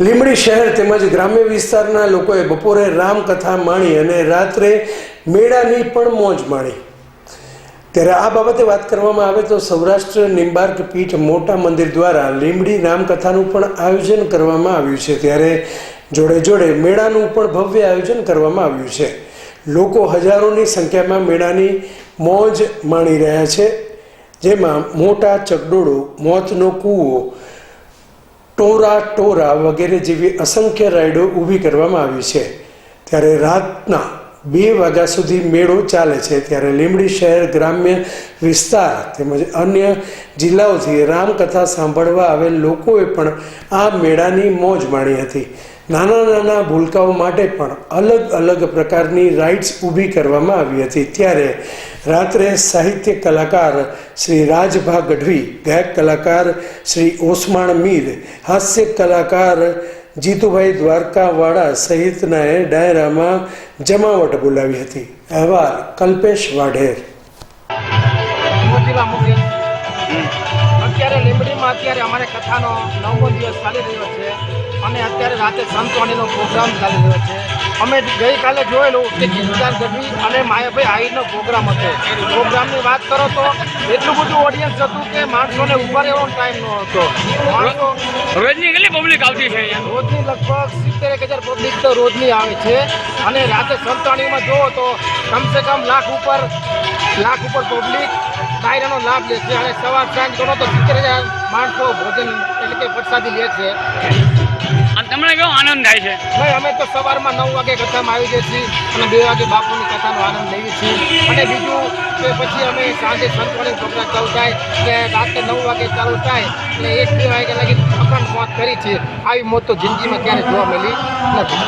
લીંબડી શહેર તેમજ ગ્રામ્ય વિસ્તારના લોકોએ બપોરે રામકથા માણી અને રાત્રે મેળાની પણ મોજ માણી. ત્યારે આ બાબતે વાત કરવામાં આવે તો સૌરાષ્ટ્ર નિંબાર્ક પીઠ મોટા મંદિર દ્વારા લીંબડી રામકથાનું પણ આયોજન કરવામાં આવ્યું છે. ત્યારે જોડે જોડે મેળાનું પણ ભવ્ય આયોજન કરવામાં આવ્યું છે. લોકો હજારોની સંખ્યામાં મેળાની મોજ માણી રહ્યા છે. જેમાં મોટા ચકડોળો, મોતનો કૂવો ટોરા ટોરા વગેરે જેવી અસંખ્ય રાઈડો ઊભી કરવામાં આવી છે. ત્યારે રાતના બે વાગ્યા સુધી મેળો ચાલે છે. ત્યારે લીંબડી શહેર ગ્રામ્ય વિસ્તાર તેમજ અન્ય જિલ્લાઓથી રામકથા સાંભળવા આવેલ લોકોએ પણ આ મેળાની મોજ માણી હતી. નાના નાના ભૂલકાઓ માટે પણ અલગ અલગ પ્રકારની રાઇડ્સ ઊભી કરવામાં આવી હતી. ત્યારે રાત્રે સાહિત્ય કલાકાર શ્રી રાજભા ગઢવી, ગાયક કલાકાર શ્રી ઓસમાણ મીર, હાસ્ય કલાકાર જીતુભાઈ દ્વારકાવાળા સહિતનાએ ડાયરામાં જમાવટ બોલાવી હતી. અહેવાલ કલ્પેશ વાઢેર. મોતીલા અત્યારે અમારે કથાનો નવમો દિવસ ચાલી રહ્યો છે અને અત્યારે રાતે સંતવાણીનો પ્રોગ્રામ ચાલી રહ્યો છે. અમે ગઈકાલે જોયેલું કે ગીતદાર ગઢવી અને માયાભાઈ આહીરનો પ્રોગ્રામ હતો. પ્રોગ્રામની વાત કરો તો એટલું બધું ઓડિયન્સ હતું કે માણસોને ઊભા રહેવાનો ટાઈમ ન હતો. માણસો રોજની કેટલી પબ્લિક આવતી છે રોજની લગભગ સિત્તેર એક હજાર પબ્લિક તો રોજની આવે છે. અને રાતે સંતાણીમાં જુઓ તો કમસે કમ લાખ ઉપર લાખ ઉપર પબ્લિક ડાયરાનો લાભ લે છે અને સવાર સાંજ ગણો તો સિત્તેર હજાર માણસો ભોજન એટલે કે પ્રસાદી લે છે. અને તમને કેવો આનંદ થાય છે? ભાઈ અમે તો સવારમાં નવ વાગે કથામાં આવી જઈએ છીએ અને બે વાગે બાપુની કથાનો આનંદ લઈએ છીએ. અને બીજું કે પછી અમે સાંજે સંતવાણી પ્રોગ્રામ ચાલુ થાય કે રાતે નવ વાગે ચાલુ થાય એટલે એક બે વાગે લાગી અખંડ મોત કરી છે. આવી મોત તો જિંદગીમાં ક્યારે જોવા મળી નથી.